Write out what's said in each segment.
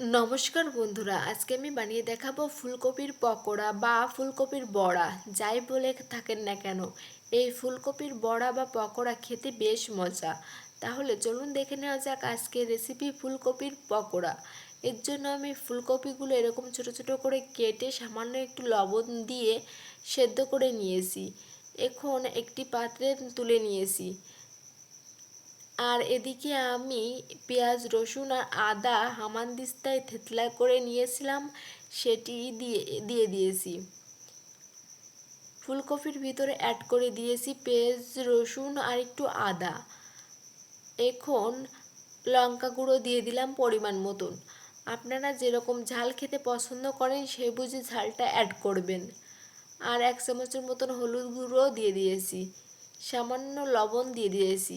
নমস্কার বন্ধুরা, আজকে আমি বানিয়ে দেখাবো ফুলকপির পকোড়া বা ফুলকপির বড়া, যাই বলে থাকেন না কেন। এই ফুলকপির বড়া বা পকোড়া খেতে বেশ মজা। তাহলে চলুন দেখে নেওয়া যাক আজকের রেসিপি ফুলকপির পকোড়া। এর জন্য আমি ফুলকপিগুলো এরকম ছোট ছোট করে কেটে সামান্য একটু লবণ দিয়ে সেদ্ধ করে নিয়েছি। এখন একটি পাত্রে তুলে নিয়েছি। আর এদিকে আমি পেঁয়াজ, রসুন আর আদা হামানদিস্তায় থেতলা করে নিয়েছিলাম, সেটি দিয়ে দিয়ে দিয়েছি। ফুলকপির ভিতরে অ্যাড করে দিয়েছি পেঁয়াজ, রসুন আর একটু আদা। এখন লঙ্কা গুঁড়ো দিয়ে দিলাম পরিমাণ মতন। আপনারা যেরকম ঝাল খেতে পছন্দ করেন সেই বুঝে ঝালটা অ্যাড করবেন। আর এক চামচের মতন হলুদ গুঁড়ো দিয়ে দিয়েছি। সামান্য লবণ দিয়ে দিয়েছি।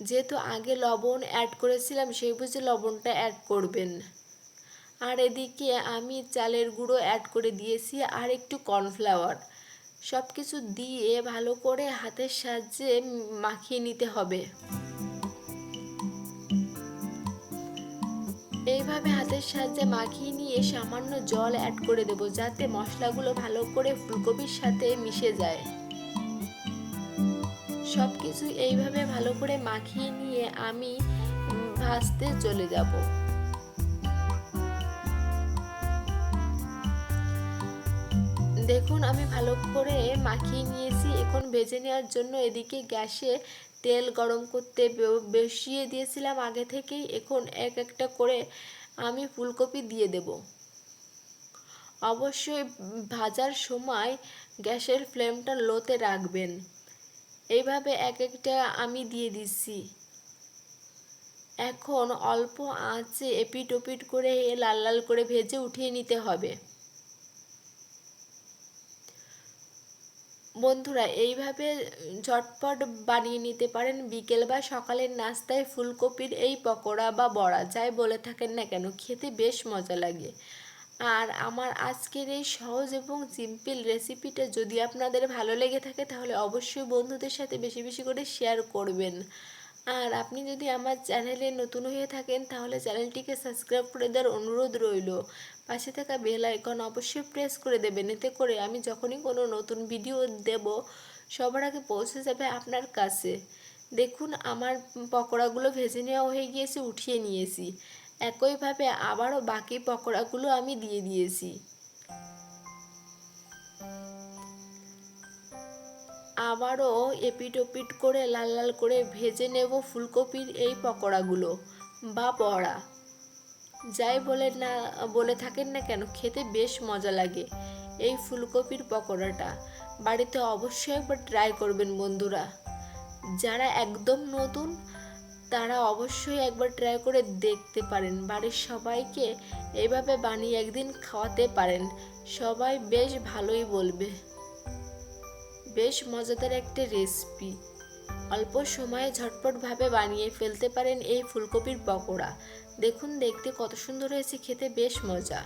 যেহেতু আগে লবণ অ্যাড করেছিলাম, সেই বুঝে লবণটা অ্যাড করবেন। আর এদিকে আমি চালের গুঁড়ো অ্যাড করে দিয়েছি, আর একটু কর্নফ্লাওয়ার সব কিছু দিয়ে ভালো করে হাতের সাহায্যে মাখিয়ে নিতে হবে। এইভাবে হাতের সাহায্যে মাখিয়ে নিয়ে সামান্য জল অ্যাড করে দেবো, যাতে মশলাগুলো ভালো করে ফুলকপির সাথে মিশে যায়। সব কিছু এইভাবে ভালো করে মাখিয়ে নিয়ে আমি ভাজতে চলে যাব। দেখুন, আমি ভালো করে মাখিয়ে নিয়েছি। এখন ভেজে নেওয়ার জন্য এদিকে গ্যাসে তেল গরম করতে বসিয়ে দিয়েছিলাম আগে থেকেই। এখন এক একটা করে আমি ফুলকপি দিয়ে দেব। অবশ্যই ভাজার সময় গ্যাসের ফ্লেমটা লোতে রাখবেন। এইভাবে এক একটা আমি দিয়ে দিচ্ছি। এখন অল্প আঁচে এপিট ওপিট করে লাল লাল করে ভেজে উঠিয়ে নিতে হবে। বন্ধুরা, এইভাবে ঝটপট বানিয়ে নিতে পারেন। বিকেল বা সকালের নাস্তায় ফুলকপির এই পকোড়া বা বড়া, যাই বলে থাকেন না কেন, খেতে বেশ মজা লাগে। আর আমার আজকের এই সহজ এবং সিম্পল রেসিপিটা যদি আপনাদের ভালো লেগে থাকে, তাহলে অবশ্যই বন্ধুদের সাথে বেশি বেশি করে শেয়ার করবেন। আর আপনি যদি আমার চ্যানেলে নতুন হয়ে থাকেন, তাহলে চ্যানেলটিকে সাবস্ক্রাইব করে দেওয়ার অনুরোধ রইল। পাশে থাকা বেল আইকন অবশ্যই প্রেস করে দেবেন, এতে করে আমি যখনই কোনো নতুন ভিডিও দেব, সবার আগে পৌঁছে যাবে আপনার কাছে। দেখুন, আমার পকোড়াগুলো ভেজে নেওয়া হয়ে গিয়েছে, উঠিয়ে নিয়েছি। একইভাবে আবারও বাকি পকোড়াগুলো আমি দিয়ে দিয়েছি। আবারও এপিট ওপিট করে লাল লাল করে ভেজে নেব ফুলকপির এই পকোড়াগুলো বা পড়া যাই বলে না, বলে থাকেন না কেন, খেতে বেশ মজা লাগে এই ফুলকপির পকোড়াটা। বাড়িতে অবশ্যই একবার ট্রাই করবেন বন্ধুরা। যারা একদম নতুন তারা অবশ্যই একবার ট্রাই করে দেখতে পারেন। বাড়ির সবাইকে এইভাবে বানিয়ে একদিন খাওয়াতে পারেন। সবাই বেশ ভালোই বলবে। বেশ মজাদার একটা রেসিপি অল্প সময়ে ঝটপটভাবে বানিয়ে ফেলতে পারেন এই ফুলকপির পকোড়া। দেখুন, দেখতে কত সুন্দর হয়েছে, খেতে বেশ মজা।